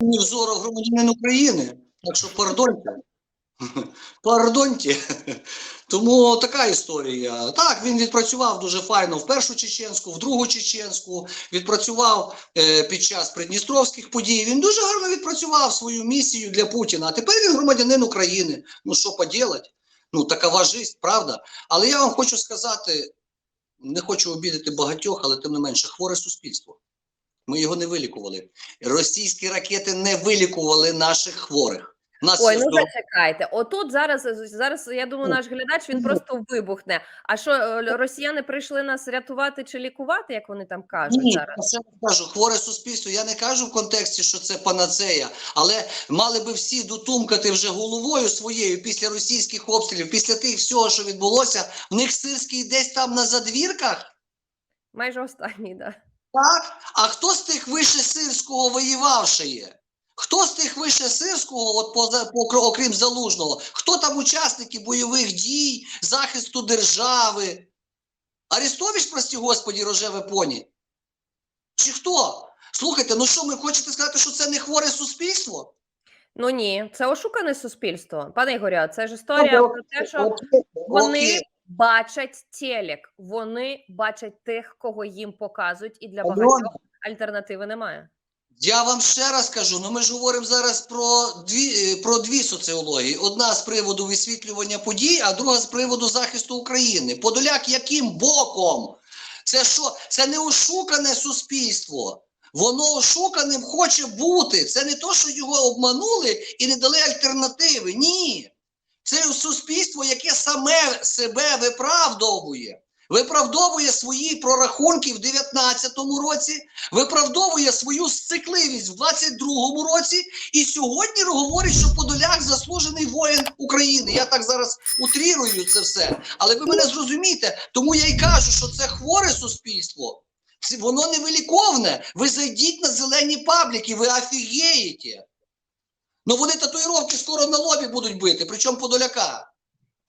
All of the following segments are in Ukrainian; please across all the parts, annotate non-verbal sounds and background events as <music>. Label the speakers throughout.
Speaker 1: Ні громадянин України. Так що пардоньте. <laughs> Пардоньте. Тому така історія. Так, він відпрацював дуже файно в першу чеченську, в другу чеченську, відпрацював е, під час придністровських подій. Він дуже гарно відпрацював свою місію для Путіна. А тепер він громадянин України. Ну що поділать? Ну, такова жизнь, правда? Але я вам хочу сказати, не хочу обідати багатьох, але тим не менше, хворе суспільство. Ми його не вилікували. Російські ракети не вилікували наших хворих. Нас
Speaker 2: Ой, ну
Speaker 1: здоров-
Speaker 2: зачекайте. Отут зараз зараз я думаю, наш глядач він просто вибухне. А що е, росіяни прийшли нас рятувати чи лікувати, як вони там кажуть
Speaker 1: Ні,
Speaker 2: зараз?
Speaker 1: я раз кажу, хворе суспільство. Я не кажу в контексті, що це панацея, але мали би всі дотумкати вже головою своєю після російських обстрілів, після тих всього, що відбулося. В них сирський десь там на задвірках.
Speaker 2: Майже останній, да.
Speaker 1: Так? А хто з тих вище сирського воював ще є? Хто з тих вище сирського, от поза, покр- окрім залужного, хто там учасники бойових дій, захисту держави? Арестович, прості господі, рожеве поні? Чи хто? Слухайте, ну що, ми хочете сказати, що це не хворе суспільство?
Speaker 2: Ну ні, це ошукане суспільство. Пане Ігоря, це ж історія про те, що вони. Бачать телек, вони бачать тих, кого їм показують, і для багатьох альтернативи немає.
Speaker 1: Я вам ще раз кажу: ну ми ж говоримо зараз про дві, е, про дві соціології: одна з приводу висвітлювання подій, а друга з приводу захисту України. Подоляк яким боком? Це що? Це не ошукане суспільство. Воно ошуканим хоче бути. Це не то, що його обманули і не дали альтернативи. Ні. Це суспільство, яке саме себе виправдовує. Виправдовує свої прорахунки в 19-му році, виправдовує свою сцикливість в 22-му році, і сьогодні говорить, що Подоляк заслужений воїн України. Я так зараз утрірую це все. Але ви мене зрозумієте, тому я й кажу, що це хворе суспільство. Воно не виліковне. Ви зайдіть на зелені пабліки, ви офігієте. Ну вони татуїровки скоро на лобі будуть бити, причому Подоляка.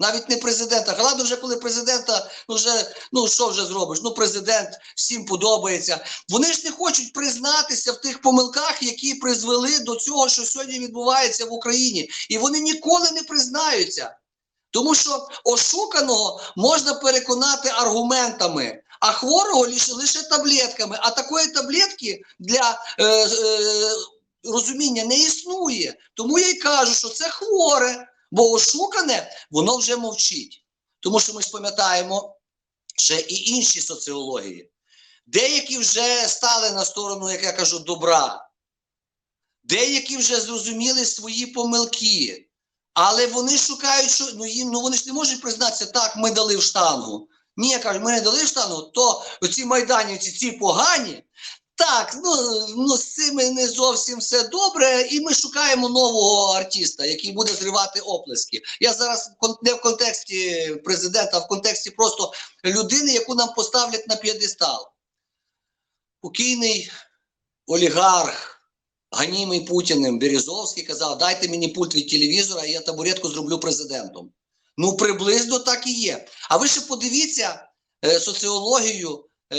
Speaker 1: Навіть не президента. Ладно, вже коли президента, ну вже ну що вже зробиш? Ну, президент всім подобається. Вони ж не хочуть признатися в тих помилках, які призвели до цього, що сьогодні відбувається в Україні. І вони ніколи не признаються. Тому що ошуканого можна переконати аргументами, а хворого лише, лише таблетками. А такої таблетки для е, е, розуміння не існує. Тому я й кажу, що це хворе, бо ошукане воно вже мовчить. Тому що ми пам'ятаємо ще і інші соціології. Деякі вже стали на сторону, як я кажу, добра. Деякі вже зрозуміли свої помилки. Але вони шукають, що ну, їм, ну вони ж не можуть признатися, так, ми дали в штангу. Ні, я кажу, ми не дали в штангу, то ці майданівці, ці погані. Так, ну, ну з цими не зовсім все добре, і ми шукаємо нового артиста, який буде зривати оплески. Я зараз не в контексті президента, а в контексті просто людини, яку нам поставлять на п'єдестал. Покійний олігарх, ганімий Путіним, Березовський казав: дайте мені пульт від телевізора, і я табуретку зроблю президентом. Ну, приблизно так і є. А ви ще подивіться е, соціологію, е,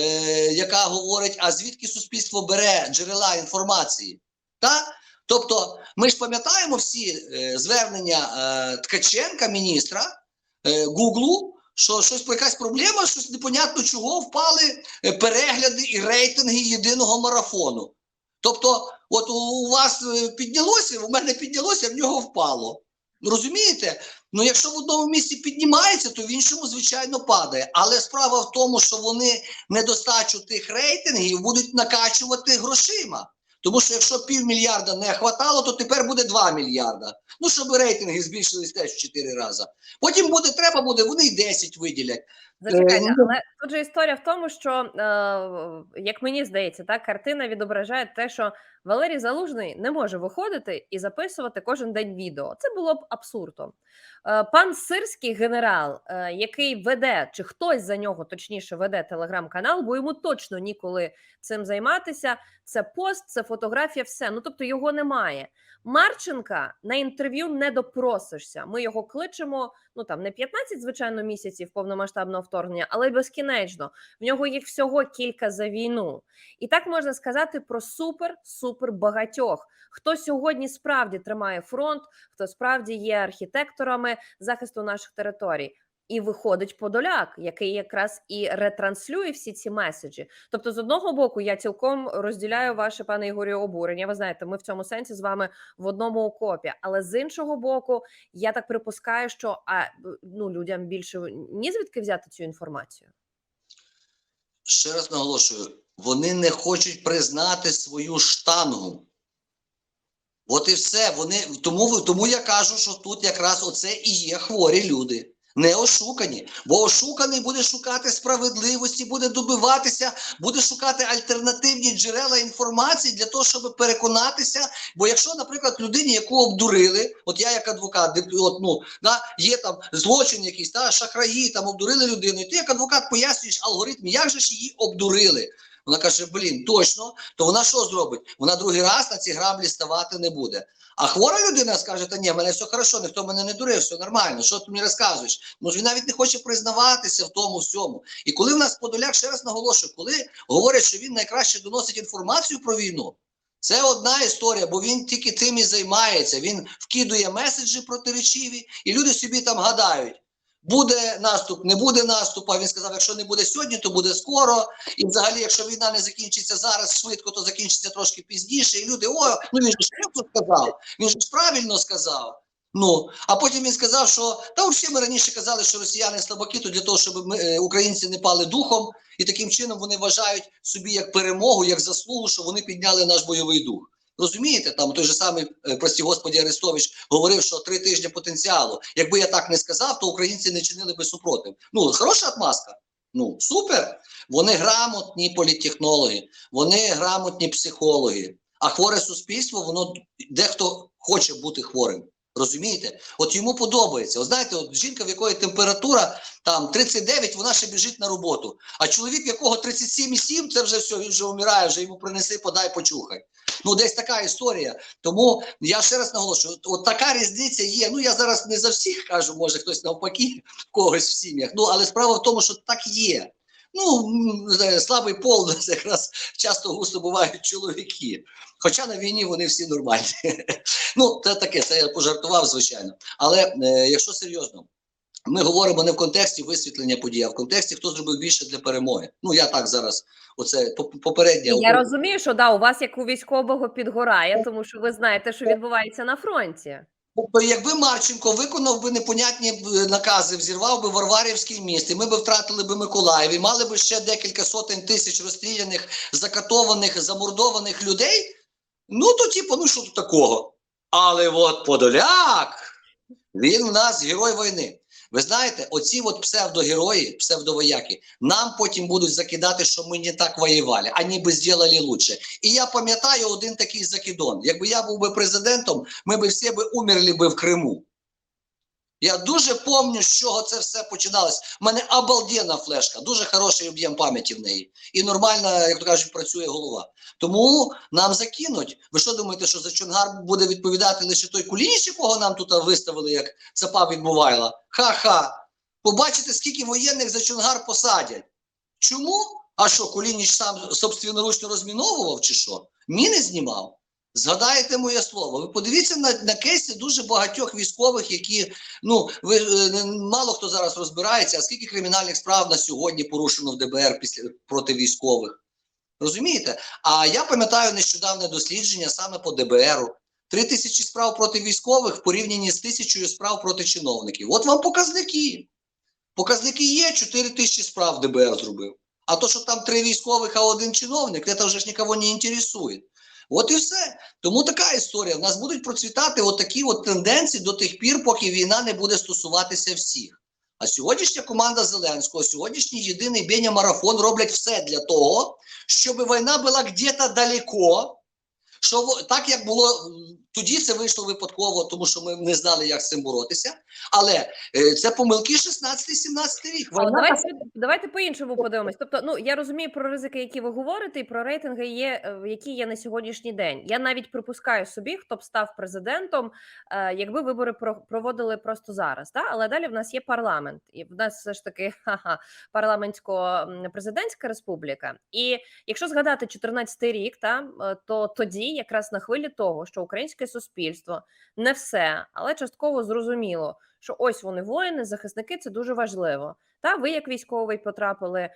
Speaker 1: яка говорить, а звідки суспільство бере джерела інформації. Так? Тобто, ми ж пам'ятаємо всі е, звернення е, Ткаченка, міністра е, Гуглу, що щось якась проблема, щось непонятно чого впали е, перегляди і рейтинги єдиного марафону. Тобто, от у, вас е, піднялося, у мене піднялося, в нього впало. Розумієте? Ну, якщо в одному місці піднімається, то в іншому, звичайно, падає. Але справа в тому, що вони недостачу тих рейтингів будуть накачувати грошима. Тому що якщо півмільярда не хватало, то тепер буде 2 мільярда. Ну, щоб рейтинги збільшились теж в 4 рази. Потім буде, треба буде, вони й 10 виділять.
Speaker 2: Зачекайте,
Speaker 1: ну,
Speaker 2: але тут же історія в тому, що е, як мені здається, так картина відображає те, що Валерій Залужний не може виходити і записувати кожен день відео. Це було б абсурдом. Е, пан Сирський генерал, е, який веде, чи хтось за нього точніше веде телеграм-канал, бо йому точно ніколи цим займатися. Це пост, це фотографія, все. Ну тобто його немає. Марченка на інтерв'ю не допросишся. Ми його кличемо. Ну там не 15, звичайно, місяців повномасштабного вторгнення, але й безкінечно. В нього їх всього кілька за війну. І так можна сказати про супер супер багатьох, хто сьогодні справді тримає фронт, хто справді є архітекторами захисту наших територій. І виходить Подоляк, який якраз і ретранслює всі ці меседжі. Тобто, з одного боку, я цілком розділяю ваше пане Ігорю обурення. Ви знаєте, ми в цьому сенсі з вами в одному окопі. Але з іншого боку, я так припускаю, що а ну людям більше ні звідки взяти цю інформацію.
Speaker 1: Ще раз наголошую: вони не хочуть признати свою штангу. От і все. Вони тому, тому я кажу, що тут якраз оце і є хворі люди. Не ошукані, бо ошуканий буде шукати справедливості, буде добиватися, буде шукати альтернативні джерела інформації для того, щоб переконатися. Бо якщо, наприклад, людині, яку обдурили, от я як адвокат, от, ну, да, є там злочин якийсь, та, шахраї, там обдурили людину, і ти як адвокат пояснюєш алгоритм, як же ж її обдурили. Вона каже: блін, точно, то вона що зробить? Вона другий раз на ці граблі ставати не буде. А хвора людина скаже: та ні, в мене все хорошо, ніхто мене не дурив, все нормально. Що ти мені розказуєш? Може він навіть не хоче признаватися в тому всьому. І коли в нас Подоляк, ще раз наголошую, коли говорять, що він найкраще доносить інформацію про війну. Це одна історія, бо він тільки тим і займається. Він вкидує меседжі протиречиві, і люди собі там гадають. Буде наступ, не буде наступу. Він сказав, якщо не буде сьогодні, то буде скоро. І взагалі, якщо війна не закінчиться зараз швидко, то закінчиться трошки пізніше. І люди, о, ну він же швидко сказав, він ж правильно сказав. Ну, а потім він сказав, що та взагалі ми раніше казали, що росіяни слабаки, то для того, щоб ми, е, українці не пали духом, і таким чином вони вважають собі як перемогу, як заслугу, що вони підняли наш бойовий дух. Розумієте, там той же самий, е, прості господі Арестович говорив, що три тижні потенціалу. Якби я так не сказав, то українці не чинили би супротив. Ну, хороша отмазка. Ну, супер. Вони грамотні політтехнологи, вони грамотні психологи. А хворе суспільство, воно дехто хоче бути хворим. Розумієте? От йому подобається. От знаєте, от жінка, в якої температура там 39, вона ще біжить на роботу. А чоловік, в якого 37,7, це вже все, він вже вмирає, вже йому принеси, подай, почухай. Ну, десь така історія. Тому я ще раз наголошую: от, от така різниця є. Ну я зараз не за всіх кажу, може хтось навпаки в когось в сім'ях. Ну але справа в тому, що так є. Ну, е, слабий пол <laughs> це якраз часто густо бувають чоловіки. Хоча на війні вони всі нормальні. <laughs> Ну, це таке, це я пожартував, звичайно. Але е, якщо серйозно, ми говоримо не в контексті висвітлення подій, а в контексті, хто зробив більше для перемоги. Ну, я так зараз, оце поп- попереднє.
Speaker 2: Я розумію, що да, у вас як у військового підгорає, тому що ви знаєте, що відбувається на фронті.
Speaker 1: Тобто, якби Марченко виконав би непонятні е, накази, взірвав би Варварівський міст, і ми би втратили би Миколаїв, і мали би ще декілька сотень тисяч розстріляних, закатованих, замордованих людей. Ну то, типу, ну що тут такого? Але от Подоляк, він у нас герой війни. Ви знаєте, оці от псевдогерої, псевдовояки, нам потім будуть закидати, що ми не так воювали, а ніби зробили лучше. І я пам'ятаю один такий закидон. Якби я був би президентом, ми б всі би умерли би в Криму. Я дуже пам'ятаю, з чого це все починалось. У мене обалденна флешка, дуже хороший об'єм пам'яті в неї. І нормально, як то кажуть, працює голова. Тому нам закинуть. Ви що думаєте, що за Чонгар буде відповідати лише той Кулініч, якого нам тут виставили, як цапа від? Ха-ха. Побачите, скільки воєнних за Чонгар посадять. Чому? А що, Кулініч сам собственноручно розміновував чи що? Міни знімав? Згадаєте моє слово. Ви подивіться на, на кейси дуже багатьох військових, які ну ви е, мало хто зараз розбирається, а скільки кримінальних справ на сьогодні порушено в ДБР після проти військових. Розумієте? А я пам'ятаю нещодавне дослідження саме по ДБРу. Три тисячі справ проти військових в порівнянні з тисячою справ проти чиновників. От вам показники. Показники є, 4 тисячі справ ДБР зробив. А то, що там три військових, а один чиновник, це вже ж нікого не інтересує. От і все. Тому така історія. В нас будуть процвітати отакі от тенденції до тих пір, поки війна не буде стосуватися всіх. А сьогоднішня команда Зеленського, сьогоднішній єдиний Беня марафон роблять все для того, щоб війна була где-то далеко, що так як було тоді, це вийшло випадково, тому що ми не знали, як з цим боротися. Але е, це помилки 16-17 рік.
Speaker 2: Але давайте, давайте по-іншому подивимось. Тобто, ну я розумію про ризики, які ви говорите, і про рейтинги є, е, які є на сьогоднішній день. Я навіть припускаю собі, хто б став президентом, е, якби вибори про- проводили просто зараз. Та? Але далі в нас є парламент, і в нас все ж таки <laughs> ха-ха, парламентсько-президентська республіка. І якщо згадати 14 рік, та то тоді, якраз на хвилі того, що українське суспільство не все, але частково зрозуміло, що ось вони воїни, захисники, це дуже важливо. Та ви, як військовий, потрапили е,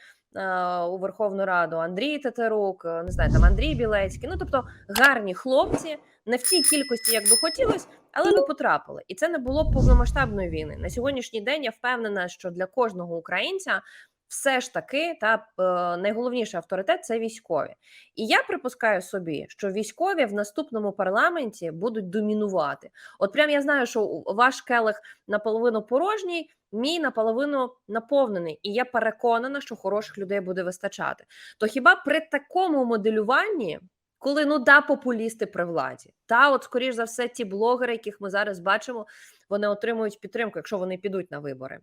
Speaker 2: у Верховну Раду Андрій Тетерук, е, не знаю, там Андрій Білецький. Ну тобто гарні хлопці, не в тій кількості, як би хотілося, але ви потрапили. І це не було повномасштабної війни. На сьогоднішній день я впевнена, що для кожного українця все ж таки та е, найголовніший авторитет це військові. І я припускаю собі, що військові в наступному парламенті будуть домінувати. От прям я знаю, що ваш келих наполовину порожній, мій наполовину наповнений, і я переконана, що хороших людей буде вистачати. То хіба при такому моделюванні, коли ну да, популісти при владі, та от скоріш за все, ті блогери, яких ми зараз бачимо, вони отримують підтримку, якщо вони підуть на вибори.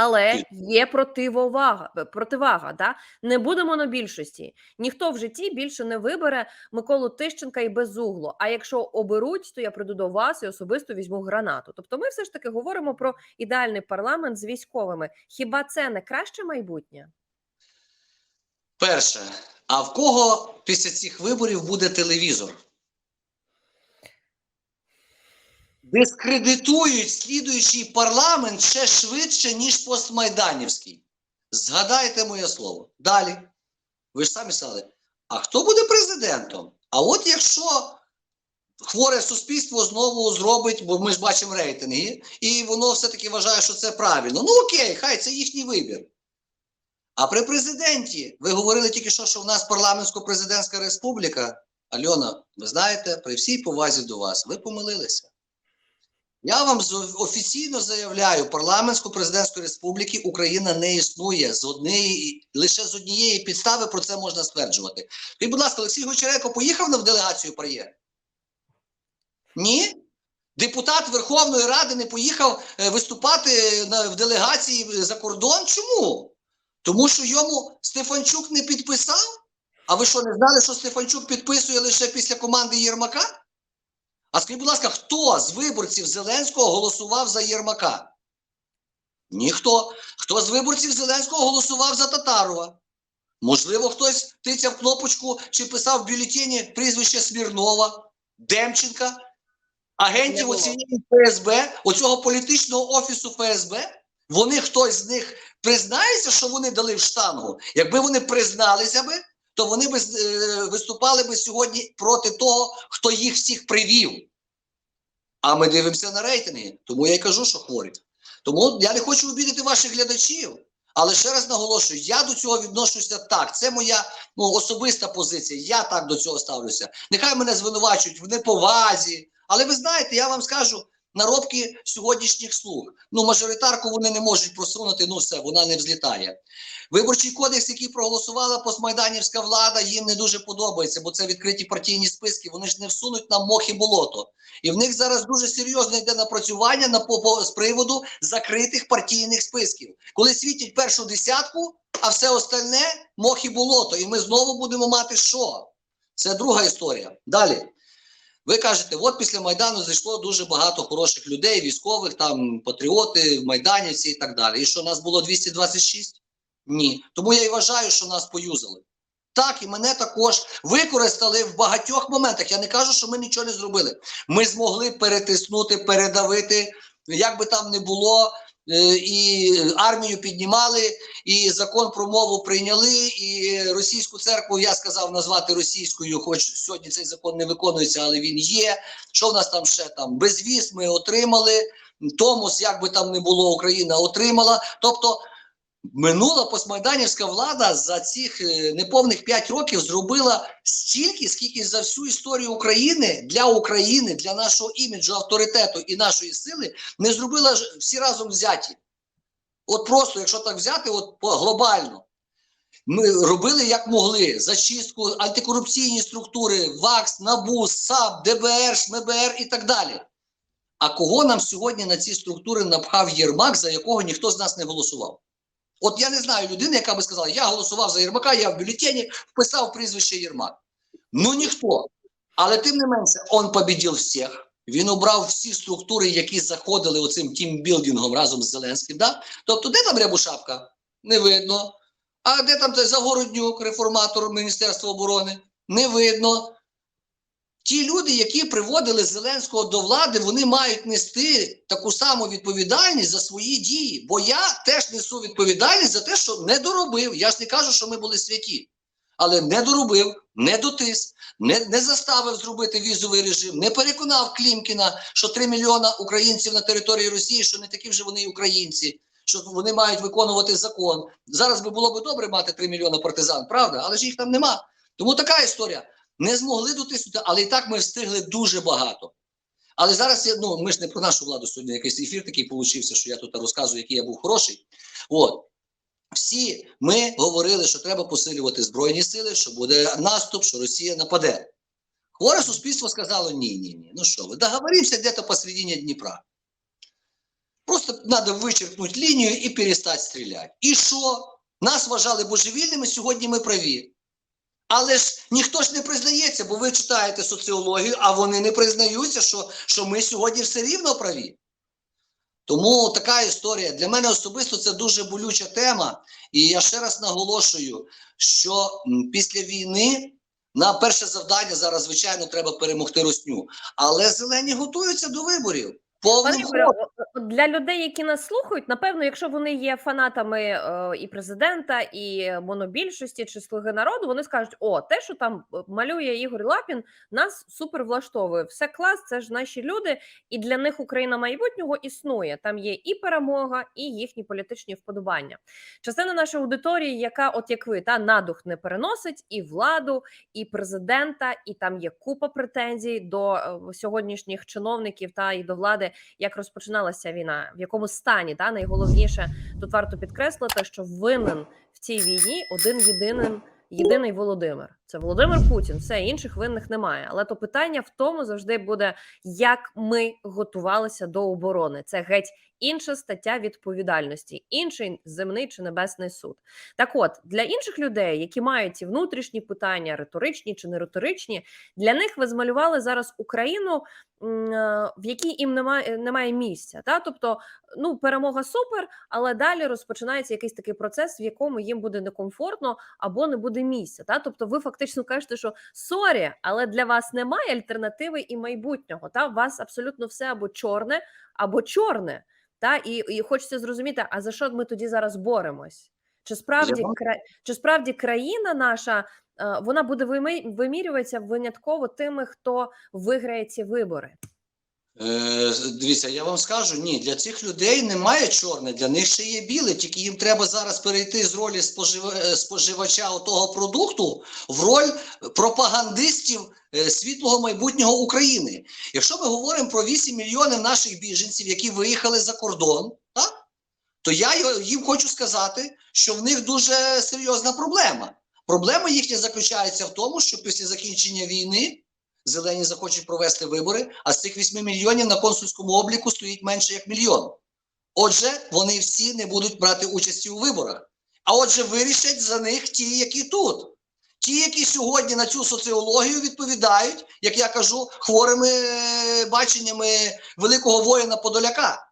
Speaker 2: Але є противовага, е, противага, да? не буде монобільшості. Ніхто в житті більше не вибере Миколу Тищенка і Безугло. А якщо оберуть, то я прийду до вас і особисто візьму гранату. Тобто, ми все ж таки говоримо про ідеальний парламент з військовими. Хіба це не краще майбутнє?
Speaker 1: перше. А в кого після цих виборів буде телевізор? Дискредитують слідуючий парламент ще швидше, ніж постмайданівський. Згадайте моє слово. Далі. Ви ж самі сказали, а хто буде президентом? А от якщо хворе суспільство знову зробить, бо ми ж бачимо рейтинги, і воно все-таки вважає, що це правильно. Ну окей, хай це їхній вибір. А при президенті ви говорили тільки що, що в нас парламентсько-президентська республіка. Альона, ви знаєте, при всій повазі до вас, ви помилилися. Я вам офіційно заявляю, парламентсько-президентської республіки Україна не існує з однієї, лише з однієї підстави про це можна стверджувати. І, будь ласка, Олексій Гончаренко поїхав на в делегацію ПАРЄ? Ні? Депутат Верховної Ради не поїхав е, виступати на, в делегації за кордон. Чому? Тому що йому Стефанчук не підписав? А ви що, не знали, що Стефанчук підписує лише після команди Єрмака? А скажіть, будь ласка, хто з виборців Зеленського голосував за Єрмака? Ніхто. Хто з виборців Зеленського голосував за Татарова? Можливо, хтось тицяв кнопочку чи писав в бюлетені прізвище Смірнова, Демченка, агентів оцієї ФСБ, оцього політичного офісу ФСБ. Вони хтось з них признається, що вони дали в штангу. Якби вони призналися би, то вони б е, виступали би сьогодні проти того, хто їх всіх привів. А ми дивимося на рейтинги. Тому я й кажу, що хворі. Тому я не хочу обідати ваших глядачів. Але ще раз наголошую, я до цього відношуся так. Це моя ну, особиста позиція. Я так до цього ставлюся. Нехай мене звинувачують в неповазі. Але ви знаєте, я вам скажу наробки сьогоднішніх слуг. Ну, мажоритарку вони не можуть просунути, ну все, вона не взлітає. Виборчий кодекс, який проголосувала постмайданівська влада, їм не дуже подобається, бо це відкриті партійні списки. Вони ж не всунуть нам мох болото. І в них зараз дуже серйозно йде напрацювання на по- з приводу закритих партійних списків, коли світять першу десятку, а все остальне мох і болото. І ми знову будемо мати що? Це друга історія. Далі. Ви кажете, от після Майдану зайшло дуже багато хороших людей, військових, там патріоти, майданівці і так далі. І що нас було 226? Ні. Тому я і вважаю, що нас поюзали. Так, і мене також використали в багатьох моментах. Я не кажу, що ми нічого не зробили. Ми змогли перетиснути, передавити, як би там не було, і армію піднімали, і закон про мову прийняли, і російську церкву я сказав назвати російською, хоч сьогодні цей закон не виконується, але він є. Що в нас там ще там? Безвіз ми отримали. Томос, як би там не було, Україна отримала. Тобто минула постмайданівська влада за цих е, неповних 5 років зробила стільки, скільки за всю історію України для України, для нашого іміджу, авторитету і нашої сили не зробила всі разом взяті. От просто, якщо так взяти, от глобально. Ми робили як могли зачистку, антикорупційні структури, ВАКС, НАБУ, САП, ДБР, ШМБР і так далі. А кого нам сьогодні на ці структури напхав Єрмак, за якого ніхто з нас не голосував? От я не знаю людини, яка би сказала, я голосував за Єрмака, я в бюлетені вписав прізвище Єрмак. Ну ніхто. Але тим не менше, он побідів всіх. Він обрав всі структури, які заходили оцим тімбілдингом разом з Зеленським. Да? Тобто, де там Рябушапка? Не видно. А де там той Загороднюк, реформатор Міністерства оборони? Не видно. Ті люди, які приводили Зеленського до влади, вони мають нести таку саму відповідальність за свої дії. Бо я теж несу відповідальність за те, що не доробив. Я ж не кажу, що ми були святі, але не доробив, не дотис, не, не заставив зробити візовий режим, не переконав Клімкіна, що 3 мільйона українців на території Росії, що не такі вже вони українці, що вони мають виконувати закон. Зараз би було б добре мати 3 мільйона партизан, правда? Але ж їх там нема. Тому така історія. Не змогли дотиснути, але і так ми встигли дуже багато. Але зараз я, ну, ми ж не про нашу владу сьогодні якийсь ефір такий получився, що я тут розказую, який я був хороший. От. Всі ми говорили, що треба посилювати Збройні сили, що буде наступ, що Росія нападе. Хворе суспільство сказало: ні, ні, ні. Ну що ви, договоримося десь посередині Дніпра. Просто треба вичеркнути лінію і перестати стріляти. І що? Нас вважали божевільними, сьогодні ми праві. Але ж ніхто ж не признається, бо ви читаєте соціологію, а вони не признаються, що, що ми сьогодні все рівно праві. Тому така історія. Для мене особисто це дуже болюча тема. І я ще раз наголошую, що після війни на перше завдання зараз, звичайно, треба перемогти Росню. Але зелені готуються до виборів.
Speaker 2: О- для людей, які нас слухають, напевно, якщо вони є фанатами е, і президента, і монобільшості чи слуги народу, вони скажуть: о, те, що там е, малює Ігор Лапін, нас супер влаштовує. Все клас, це ж наші люди, і для них Україна майбутнього існує. Там є і перемога, і їхні політичні вподобання. Частина нашої аудиторії, яка, от як ви, та надух не переносить і владу, і президента, і там є купа претензій до е, сьогоднішніх чиновників та і до влади як розпочиналася війна, в якому стані та найголовніше тут варто підкреслити, що винен в цій війні один єдиний єдиний Володимир. Це Володимир Путін. Все інших винних немає. Але то питання в тому завжди буде, як ми готувалися до оборони. Це геть інша стаття відповідальності, інший земний чи небесний суд. Так, от для інших людей, які мають ці внутрішні питання, риторичні чи не риторичні, для них ви змалювали зараз Україну, в якій їм немає немає місця. Та тобто, ну перемога супер, але далі розпочинається якийсь такий процес, в якому їм буде некомфортно або не буде місця. Та тобто, ви фактично кажете, що сорі, але для вас немає альтернативи і майбутнього. Та у вас абсолютно все або чорне, або чорне. Та і, і хочеться зрозуміти, а за що ми тоді зараз боремось? Чи справді кра... чи справді країна наша е, вона буде вимі- вимірюватися винятково тими, хто виграє ці вибори?
Speaker 1: Е, дивіться, я вам скажу, ні, для цих людей немає чорне, для них ще є біле, тільки їм треба зараз перейти з ролі спожив... е, споживача того продукту в роль пропагандистів е, світлого майбутнього України. Якщо ми говоримо про 8 мільйонів наших біженців, які виїхали за кордон, так? То я їм хочу сказати, що в них дуже серйозна проблема. Проблема їхня заключається в тому, що після закінчення війни зелені захочуть провести вибори, а з цих 8 мільйонів на консульському обліку стоїть менше як мільйон. Отже, вони всі не будуть брати участі у виборах. А отже, вирішать за них ті, які тут. Ті, які сьогодні на цю соціологію відповідають, як я кажу, хворими е, баченнями великого воїна Подоляка.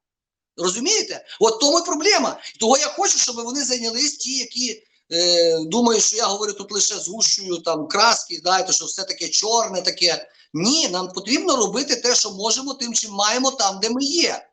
Speaker 1: Розумієте? От тому і проблема. Того я хочу, щоб вони зайнялись ті, які е, думають, що я говорю тут лише згущую там краски, знаєте, що все таке чорне таке. Ні, нам потрібно робити те, що можемо, тим, чим маємо там, де ми є.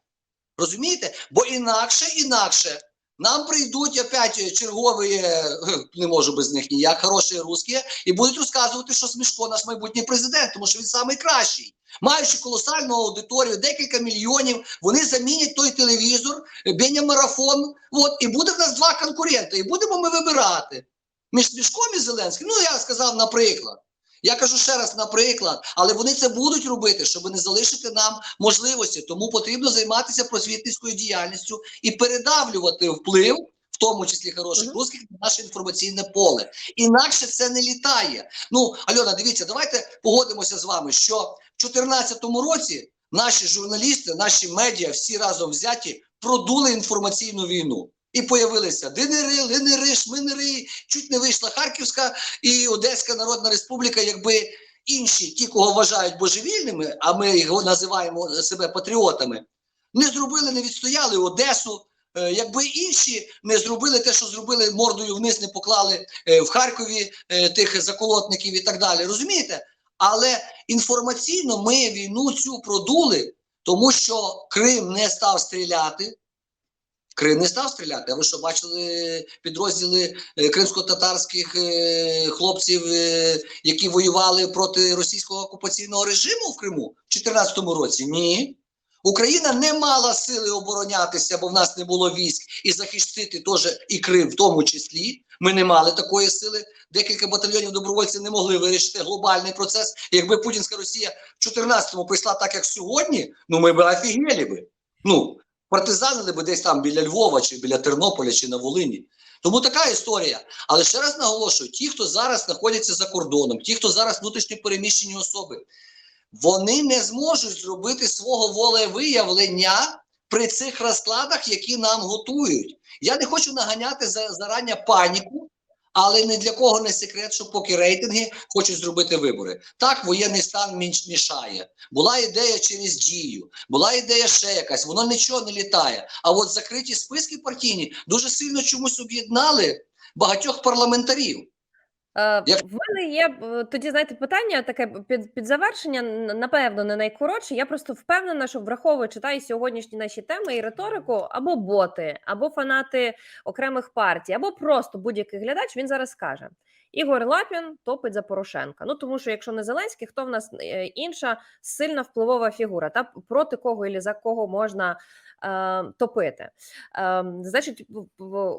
Speaker 1: Розумієте? Бо інакше, інакше. Нам прийдуть опять чергові, е, не можу без них ніяк, хороші русські, і будуть розказувати, що Смішко наш майбутній президент, тому що він найкращий. Маючи колосальну аудиторію, декілька мільйонів, вони замінять той телевізор, Беня марафон. От, і буде в нас два конкуренти, і будемо ми вибирати між Смішком і Зеленським. Ну, я сказав, наприклад. Я кажу ще раз, наприклад, але вони це будуть робити, щоб не залишити нам можливості. Тому потрібно займатися просвітницькою діяльністю і передавлювати вплив, в тому числі хороших
Speaker 2: Мгм.
Speaker 1: русських, на наше інформаційне поле. Інакше це не літає. Ну, Альона, дивіться, давайте погодимося з вами, що в 2014 році наші журналісти, наші медіа, всі разом взяті, продули інформаційну війну. І появилися ДНР, ЛНР, Шминери, чуть не вийшла Харківська і Одеська Народна Республіка, якби інші, ті, кого вважають божевільними, а ми його називаємо себе патріотами, не зробили, не відстояли Одесу. Е, Якби інші не зробили те, що зробили мордою вниз, не поклали е, в Харкові е, тих заколотників і так далі. Розумієте? Але інформаційно ми війну цю продули, тому що Крим не став стріляти. Крим не став стріляти. А ви що бачили підрозділи е, кримсько-татарських е, хлопців, е, які воювали проти російського окупаційного режиму в Криму в 2014 році? Ні. Україна не мала сили оборонятися, бо в нас не було військ і захистити теж і Крим, в тому числі. Ми не мали такої сили. Декілька батальйонів добровольців не могли вирішити глобальний процес. Якби Путінська Росія в 14-му прийшла так, як сьогодні, ну ми б офігели би. Ну, партизанили би десь там біля Львова, чи біля Тернополя, чи на Волині. Тому така історія. Але ще раз наголошую: ті, хто зараз знаходяться за кордоном, ті, хто зараз внутрішньо переміщені особи, вони не зможуть зробити свого волевиявлення при цих розкладах, які нам готують. Я не хочу наганяти за, зарання паніку, але ні для кого не секрет, що поки рейтинги хочуть зробити вибори. Так, воєнний стан мішає. Була ідея через дію, була ідея ще якась, воно нічого не літає. А от закриті списки партійні дуже сильно чомусь об'єднали багатьох парламентарів.
Speaker 2: Е,
Speaker 1: Як-
Speaker 2: В мене є е, тоді, знаєте, питання таке під, під завершення, напевно, не найкоротше. Я просто впевнена, що враховуючи та і сьогоднішні наші теми і риторику, або боти, або фанати окремих партій, або просто будь-який глядач, він зараз скаже: Ігор Лапін топить за Порошенка. Ну тому що якщо не Зеленський, хто в нас е, інша сильна впливова фігура, та проти кого і за кого можна топити. Е, значить,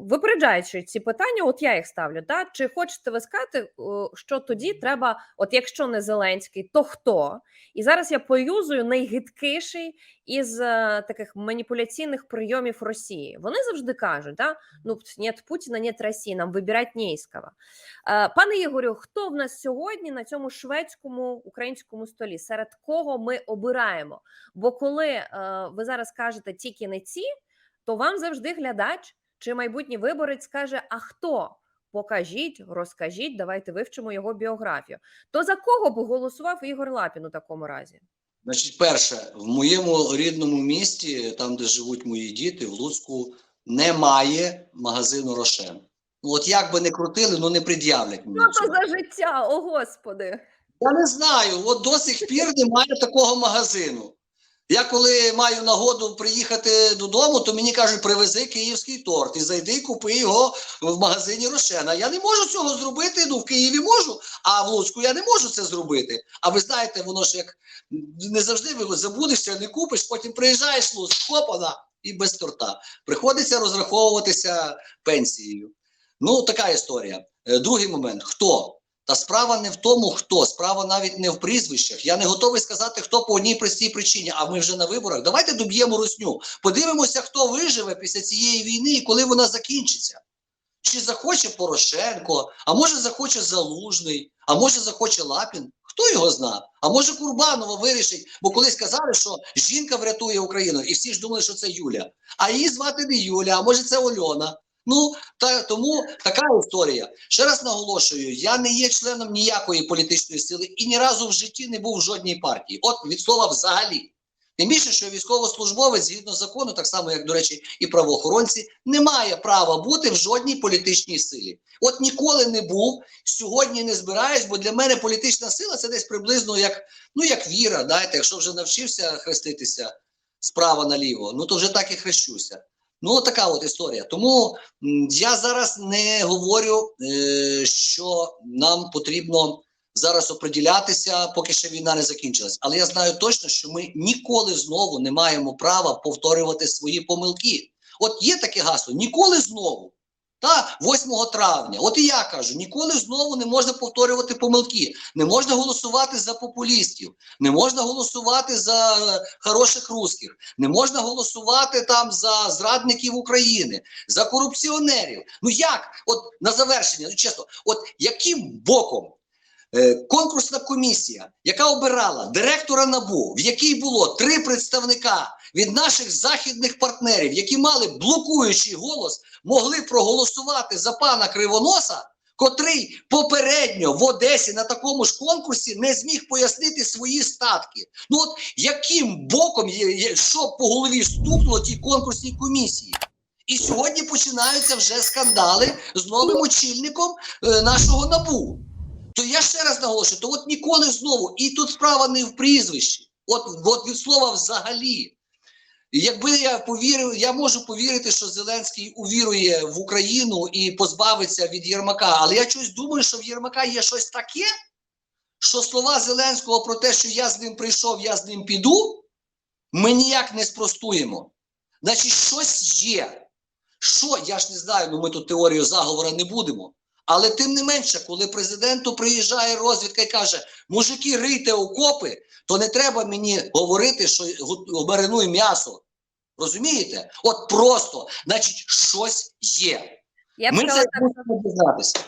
Speaker 2: випереджаючи ці питання, от я їх ставлю. Та чи хочете ви сказати, що тоді треба, от якщо не Зеленський, то хто? І зараз я поюзую найгидкіший із е, таких маніпуляційних прийомів Росії. Вони завжди кажуть: да, ну нет Путіна, нет Росії, нам вибирати не із кого. Е, Пане Ігорю, хто в нас сьогодні на цьому шведському українському столі? Серед кого ми обираємо? Бо коли е, ви зараз кажете тільки не ці, то вам завжди глядач чи майбутній виборець скаже: А хто? Покажіть, розкажіть, давайте вивчимо його біографію. То за кого б голосував Ігор Лапін у такому разі?
Speaker 1: Значить, перше, в моєму рідному місті, там, де живуть мої діти, в Луцьку, немає магазину Рошен. Ну, от як би не крутили, ну не пред'являть мені.
Speaker 2: Ну то за життя, о господи.
Speaker 1: Я не знаю, от до сих пір немає такого магазину. Я коли маю нагоду приїхати додому, то мені кажуть, привези київський торт і зайди і купи його в магазині Рошена. Я не можу цього зробити. Ну в Києві можу, а в Луцьку я не можу це зробити. А ви знаєте, воно ж як не завжди забудешся, не купиш, потім приїжджаєш в Луцьк, хопана, і без торта. Приходиться розраховуватися пенсією. Ну, така історія. Е, Другий момент: хто? Та справа не в тому, хто, справа навіть не в прізвищах. Я не готовий сказати, хто по одній простій причині, а ми вже на виборах. Давайте доб'ємо русню. Подивимося, хто виживе після цієї війни і коли вона закінчиться. Чи захоче Порошенко, а може захоче Залужний, а може захоче Лапін. Хто його зна? А може Курбанова вирішить, бо колись казали, що жінка врятує Україну, і всі ж думали, що це Юля. А її звати не Юля, а може це Ольона. Ну та тому така історія. Ще раз наголошую: я не є членом ніякої політичної сили і ні разу в житті не був в жодній партії. От від слова взагалі. Тим більше, що військовослужбовець, згідно закону, так само як, до речі, і правоохоронці, не має права бути в жодній політичній силі. От ніколи не був, сьогодні не збираюсь, бо для мене політична сила це десь приблизно як, ну, як віра. Знаєте, якщо вже навчився хреститися справа наліво, ну то вже так і хрещуся. Ну, така от історія. Тому я зараз не говорю, е, що нам потрібно зараз оприділятися, поки ще війна не закінчилась. Але я знаю точно, що ми ніколи знову не маємо права повторювати свої помилки. От є таке гасло: ніколи знову. Та 8 травня. От і я кажу: ніколи знову не можна повторювати помилки. Не можна голосувати за популістів, не можна голосувати за хороших русських, не можна голосувати там за зрадників України, за корупціонерів. Ну як? От на завершення, ну чесно, от яким боком конкурсна комісія, яка обирала директора НАБУ, в якій було три представника від наших західних партнерів, які мали блокуючий голос, могли проголосувати за пана Кривоноса, котрий попередньо в Одесі на такому ж конкурсі не зміг пояснити свої статки. Ну от яким боком що по голові стукнуло тій конкурсній комісії? І сьогодні починаються вже скандали з новим очільником е, нашого набу. То я ще раз наголошую, то от ніколи знову, і тут справа не в прізвищі, от, от від слова взагалі. Якби я повірив, я можу повірити, що Зеленський увірує в Україну і позбавиться від Єрмака. Але я щось думаю, що в Єрмака є щось таке, що слова Зеленського про те, що я з ним прийшов, я з ним піду, ми ніяк не спростуємо. Значить, щось є. Що, я ж не знаю, ну ми тут теорію заговора не будемо. Але тим не менше, коли президенту приїжджає розвідка і каже: мужики, рийте окопи, то не треба мені говорити, що маринуй м'ясо. Розумієте? От просто, значить, щось є.
Speaker 2: Я
Speaker 1: Ми це
Speaker 2: так,
Speaker 1: будемо дізнатися.